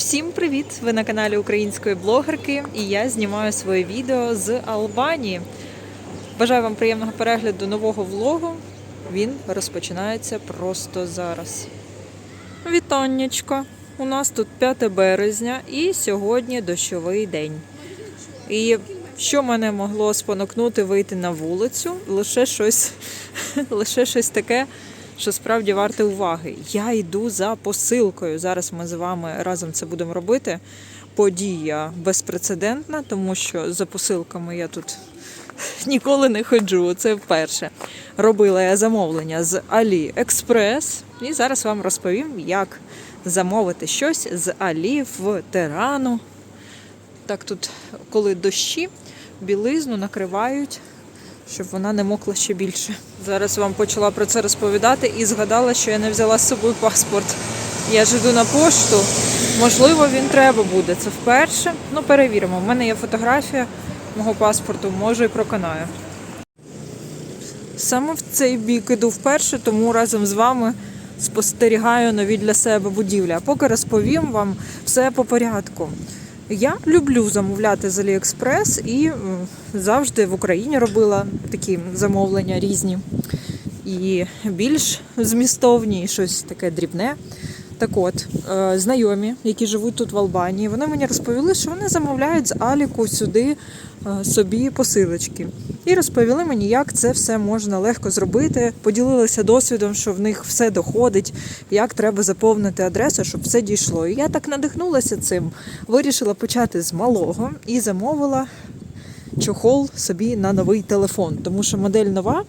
Всім привіт! Ви на каналі української блогерки, і я знімаю своє відео з Албанії. Бажаю вам приємного перегляду нового влогу. Він розпочинається просто зараз. Вітаннячко! У нас тут 5 березня і сьогодні дощовий день. І що мене могло спонукнути вийти на вулицю? Лише щось, лише щось таке, що справді варте уваги. Я йду за посилкою. Зараз ми з вами разом це будемо робити. Подія безпрецедентна, тому що за посилками я тут ніколи не ходжу. Це вперше. Робила я замовлення з AliExpress і зараз вам розповім, як замовити щось з Алі в Терану. Так тут, коли дощі, білизну накривають, щоб вона не мокла ще більше. Зараз вам почала про це розповідати і згадала, що я не взяла з собою паспорт. Я ж йду на пошту. Можливо, він треба буде. Це вперше. Ну, перевіримо. У мене є фотографія мого паспорту, може і проконаю. Саме в цей бік іду вперше, тому разом з вами спостерігаю нові для себе будівлі. А поки розповім вам все по порядку. Я люблю замовляти з Aliexpress і завжди в Україні робила такі замовлення різні. І більш змістовні, і щось таке дрібне. Так от, е, знайомі, які живуть тут в Албанії, вони мені розповіли, що вони замовляють з Аліку сюди е, собі посилочки. І розповіли мені, як це все можна легко зробити. Поділилися досвідом, що в них все доходить, як треба заповнити адресу, щоб все дійшло. І я так надихнулася цим. Вирішила почати з малого і замовила чохол собі на новий телефон, тому що модель нова.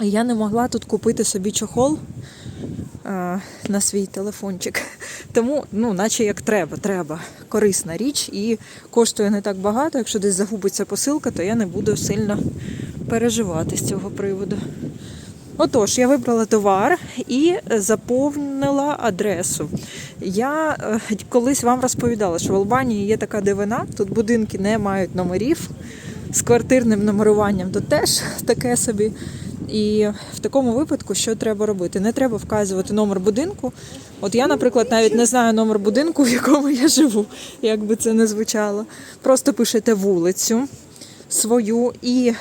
Я не могла тут купити собі чохол на свій телефончик. Тому, ну, наче як треба, треба. Корисна річ і коштує не так багато. Якщо десь загубиться посилка, то я не буду сильно переживати з цього приводу. Отож, я вибрала товар і заповнила адресу. Я е, колись вам розповідала, що в Албанії є така дивина, тут будинки не мають номерів з квартирним номеруванням, то теж таке собі. І в такому випадку що треба робити? Не треба вказувати номер будинку. От я, наприклад, навіть не знаю номер будинку, в якому я живу, як би це не звучало. Просто пишете вулицю свою і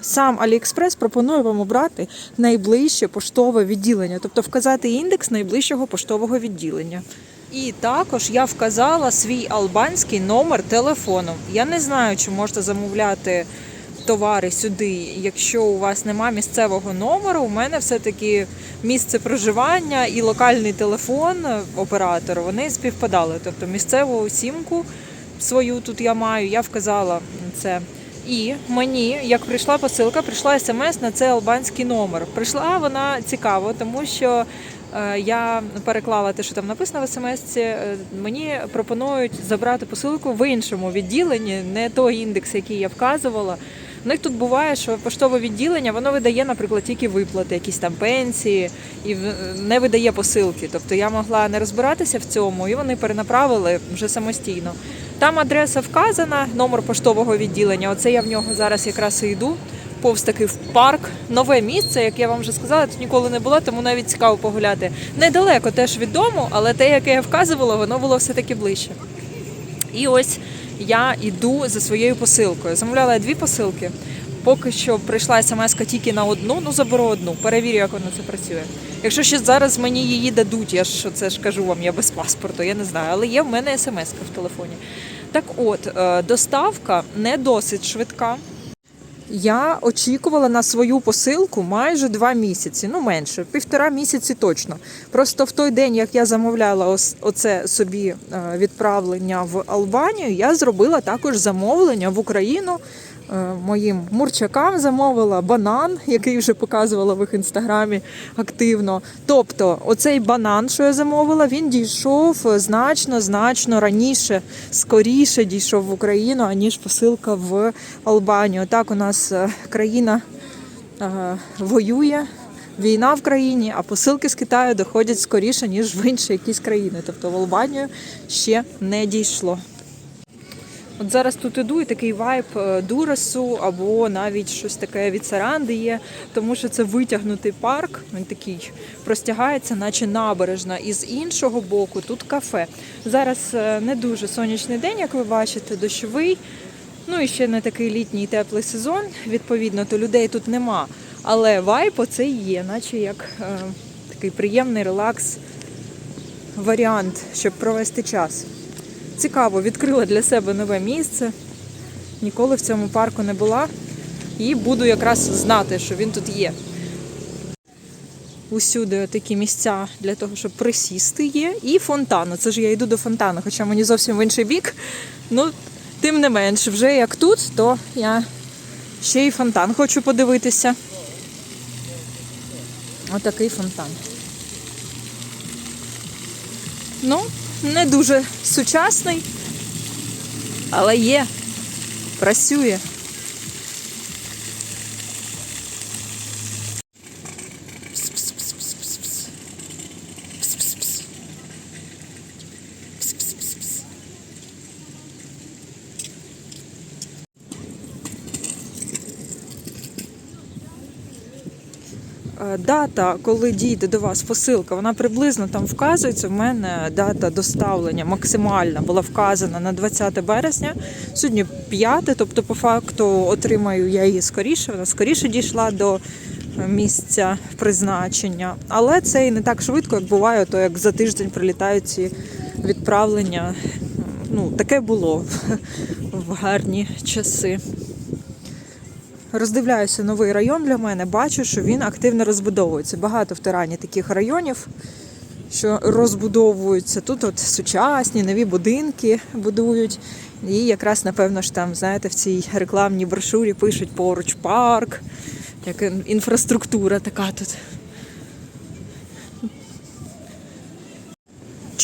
сам AliExpress пропонує вам обрати найближче поштове відділення, тобто вказати індекс найближчого поштового відділення. І також я вказала свій албанський номер телефону. Я не знаю, чи можете замовляти товари сюди, якщо у вас нема місцевого номеру. У мене все-таки місце проживання і локальний телефон оператора вони співпадали. Тобто місцеву сімку свою тут я маю, я вказала це. І мені, як прийшла посилка, прийшла смс на цей албанський номер. Прийшла вона цікаво, тому що е, я переклала те, що там написано в смс. Мені пропонують забрати посилку в іншому відділенні, не той індекс, який я вказувала. У них тут буває, що поштове відділення воно видає, наприклад, тільки виплати, якісь там пенсії, і не видає посилки. Тобто я могла не розбиратися в цьому, і вони перенаправили вже самостійно. Там адреса вказана, номер поштового відділення. Оце я в нього зараз якраз і йду. Повз таки в парк. Нове місце, як я вам вже сказала, тут ніколи не була, тому навіть цікаво погуляти. Недалеко теж від дому, але те, яке я вказувала, воно було все-таки ближче. І ось я йду за своєю посилкою. Замовляла я дві посилки. Поки що прийшла смс тільки на одну, ну заберу одну, перевірю, як воно це працює. Якщо ще зараз мені її дадуть, я ж це ж кажу вам, я без паспорту, я не знаю, але є в мене смс в телефоні. Так от, е, доставка не досить швидка. Я очікувала на свою посилку майже два місяці, ну менше, півтора місяці точно. Просто в той день, як я замовляла оце собі е, відправлення в Албанію, я зробила також замовлення в Україну. Е, Моїм мурчакам замовила банан, який вже показувала в їх інстаграмі активно. Тобто, оцей банан, що я замовила, він дійшов значно, значно раніше, скоріше дійшов в Україну, аніж посилка в Албанію. Так у нас е, країна е, воює, війна в країні, а посилки з Китаю доходять скоріше, ніж в інші якісь країни. Тобто в Албанію ще не дійшло. От зараз тут іду і такий вайб е, Дурасу або навіть щось таке від Саранди є, тому що це витягнутий парк, він такий простягається, наче набережна. І з іншого боку тут кафе. Зараз е, не дуже сонячний день, як ви бачите, дощовий. Ну і ще не такий літній теплий сезон, відповідно, то людей тут нема. Але вайб оцей є, наче як е, такий приємний релакс варіант, щоб провести час. Цікаво, відкрила для себе нове місце. Ніколи в цьому парку не була. І буду якраз знати, що він тут є. Усюди такі місця для того, щоб присісти є. І фонтан. Це ж я йду до фонтану, хоча мені зовсім в інший бік. Ну, тим не менш, вже як тут, то я ще й фонтан хочу подивитися. Отакий фонтан. Ну, не дуже сучасний, але є, працює. Дата, коли дійде до вас посилка, вона приблизно там вказується. В мене дата доставлення максимальна була вказана на 20 березня. Сьогодні 5, тобто, по факту, отримаю я її скоріше. Вона скоріше дійшла до е, місця призначення. Але це і не так швидко, як буває, то як за тиждень прилітають ці відправлення. Ну, таке було в гарні часи. Роздивляюся новий район для мене, бачу, що він активно розбудовується. Багато в Тирані таких районів, що розбудовуються. Тут от сучасні, нові будинки будують. І якраз, напевно, ж там, знаєте, в цій рекламній брошурі пишуть поруч парк, як інфраструктура така тут.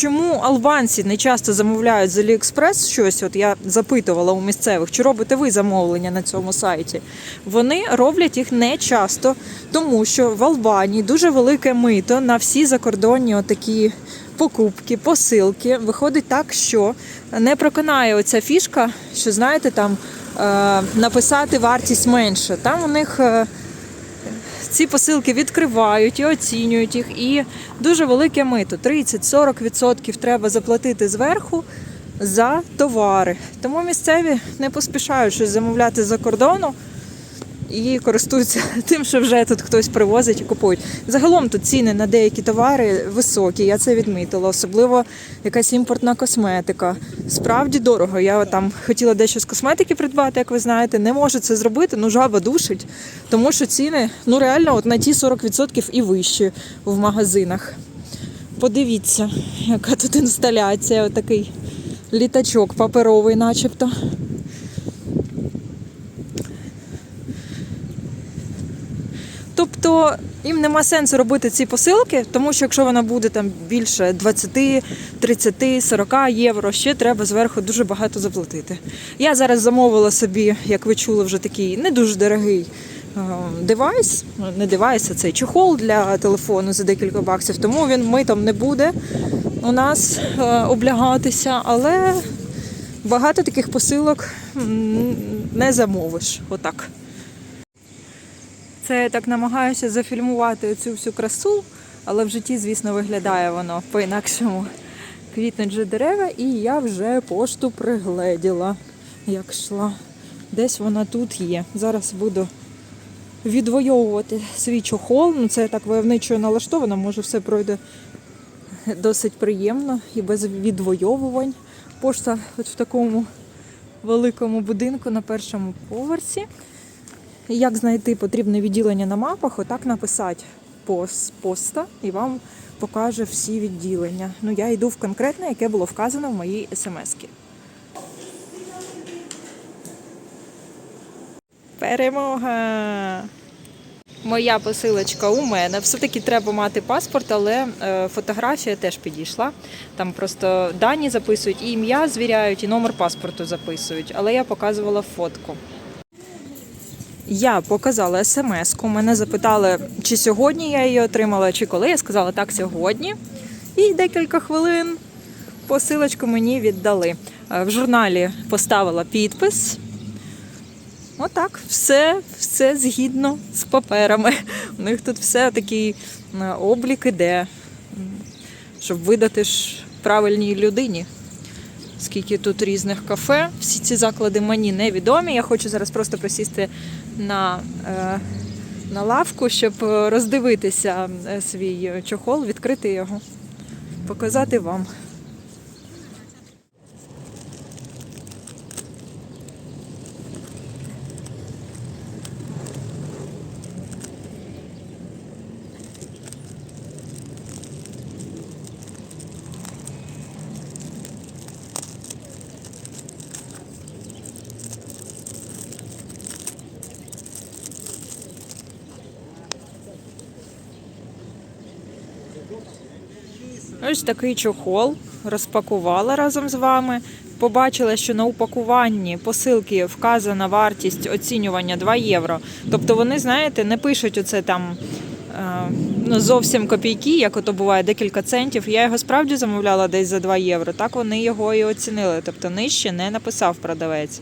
Чому албанці не часто замовляють з Aliexpress щось? От я запитувала у місцевих, чи робите ви замовлення на цьому сайті? Вони роблять їх не часто, тому що в Албанії дуже велике мито на всі закордонні отакі покупки, посилки. Виходить так, що не проконає оця фішка, що знаєте, там е, написати вартість менше. Там у них. Ці посилки відкривають і оцінюють їх. І дуже велике мито 30-40% треба заплатити зверху за товари. Тому місцеві не поспішають щось замовляти за кордону і користуються тим, що вже тут хтось привозить і купують. Загалом тут ціни на деякі товари високі, я це відмітила, особливо якась імпортна косметика. Справді дорого. Я там хотіла дещо з косметики придбати, як ви знаєте, не можу це зробити, ну жаба душить, тому що ціни ну реально от на ті 40% і вищі в магазинах. Подивіться, яка тут інсталяція, отакий літачок паперовий, начебто. Тобто їм нема сенсу робити ці посилки, тому що якщо вона буде там більше 20, 30, 40 євро, ще треба зверху дуже багато заплатити. Я зараз замовила собі, як ви чули, вже такий не дуже дорогий е, девайс, не девайс, а цей чохол для телефону за декілька баксів, тому він митом не буде у нас е, облягатися, але багато таких посилок не замовиш. Отак. Це я так намагаюся зафільмувати цю всю красу, але в житті, звісно, виглядає воно по-інакшому. Квітнуть же дерева, і я вже пошту пригледіла, як йшла. Десь вона тут є. Зараз буду відвоювати свій чохол. Ну, це так войовничо налаштовано, може все пройде досить приємно і без відвоювань. Пошта от в такому великому будинку на першому поверсі. Як знайти потрібне відділення на мапах, отак написати пос, поста і вам покаже всі відділення. Ну, я йду в конкретне, яке було вказано в моїй смс-ці. Перемога! Моя посилочка у мене. Все-таки треба мати паспорт, але е, фотографія теж підійшла. Там просто дані записують, і ім'я звіряють, і номер паспорту записують. Але я показувала фотку. Я показала смс-ку. Мене запитали, чи сьогодні я її отримала, чи коли. Я сказала так сьогодні. І декілька хвилин посилочку мені віддали. Е, В журналі поставила підпис. Отак, все, все згідно з паперами. У них тут все такий е, облік іде, щоб видати ж правильній людині. Скільки тут різних кафе, всі ці заклади мені невідомі. Я хочу зараз просто присісти на, е, на лавку, щоб е, роздивитися е, свій чохол, відкрити його, показати вам. Ось такий чохол розпакувала разом з вами. Побачила, що на упакуванні посилки вказана вартість оцінювання 2 євро. Тобто вони, знаєте, не пишуть оце там е, ну, зовсім копійки, як ото буває, декілька центів. Я його справді замовляла десь за 2 євро. Так вони його і оцінили. Тобто нижче не написав продавець.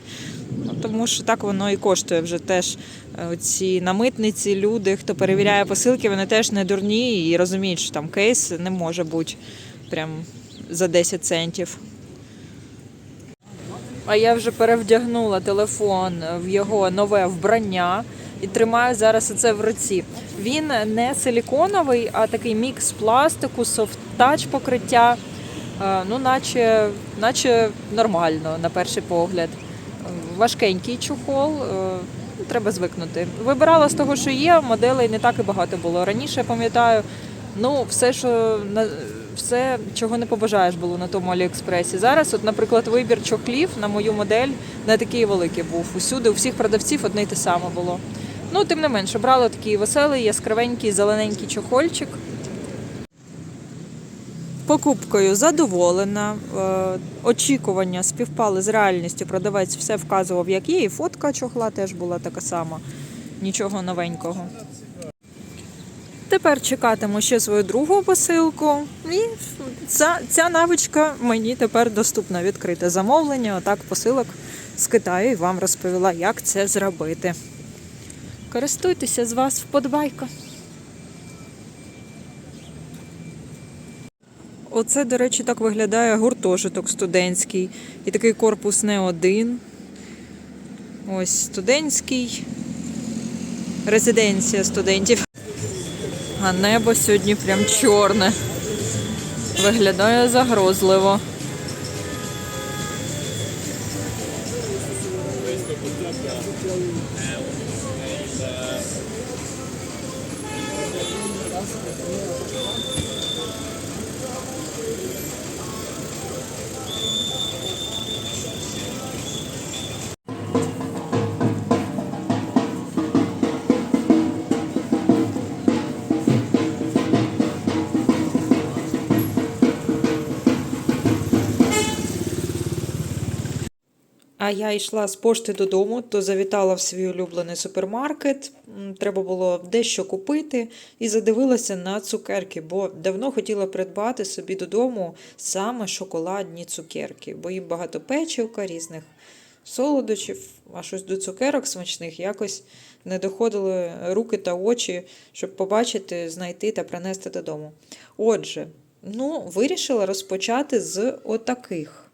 Тому що так воно і коштує вже теж е, ці на митниці люди, хто перевіряє посилки, вони теж не дурні і розуміють, що там кейс не може бути прям за 10 центів. А я вже перевдягнула телефон в його нове вбрання і тримаю зараз це в руці. Він не силіконовий, а такий мікс пластику, софт-тач покриття. Е, Ну, наче, наче нормально на перший погляд. Важкенький чохол, е, треба звикнути. Вибирала з того, що є, моделей не так і багато було. Раніше пам'ятаю, ну, все, що все, чого не побажаєш, було на тому Аліекспресі. Зараз, от, наприклад, вибір чохлів на мою модель не такий великий був. Усюди, у всіх продавців одне й те саме було. Ну, тим не менше, брала такий веселий, яскравенький, зелененький чохольчик. Покупкою задоволена. Е, Очікування співпали з реальністю. Продавець все вказував, як є, і фотка чохла теж була така сама. Нічого новенького. Тепер чекатиму ще свою другу посилку. І ця, ця навичка мені тепер доступна відкрите замовлення. Отак посилок з Китаю і вам розповіла, як це зробити. Користуйтеся з вас вподобайка. Оце, до речі, так виглядає гуртожиток студентський. І такий корпус не один. Ось студентський. Резиденція студентів. А небо сьогодні прям чорне. Виглядає загрозливо. А я йшла з пошти додому, то завітала в свій улюблений супермаркет. Треба було дещо купити і задивилася на цукерки, бо давно хотіла придбати собі додому саме шоколадні цукерки, бо їм багато печивка, різних солодощів, а щось до цукерок смачних якось не доходили руки та очі, щоб побачити, знайти та принести додому. Отже, ну, вирішила розпочати з отаких.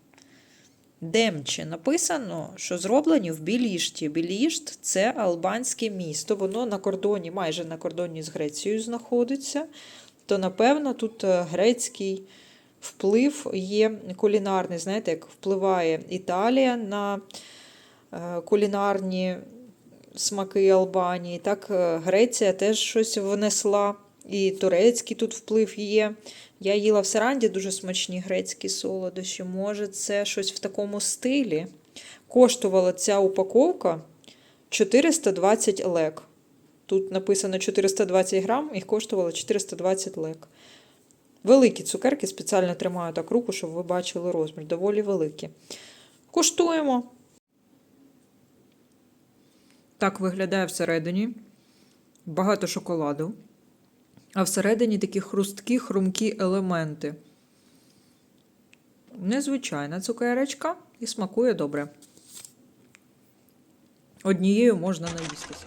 Демче написано, що зроблені в Білішті. Білішт це албанське місто, воно на кордоні, майже на кордоні з Грецією знаходиться. То, напевно, тут е, грецький вплив є кулінарний. Знаєте, як впливає Італія на е, кулінарні смаки Албанії, так е, Греція теж щось внесла. І турецький тут вплив є. Я їла в Саранді дуже смачні грецькі солодощі. Може, це щось в такому стилі. Коштувала ця упаковка 420 лек. Тут написано 420 грам, їх коштувало 420 лек. Великі цукерки спеціально тримаю так руку, щоб ви бачили розмір. Доволі великі. Куштуємо. Так виглядає всередині. Багато шоколаду. А всередині такі хрусткі, хрумкі елементи. Незвичайна цукеречка І смакує добре. Однією можна наїстися.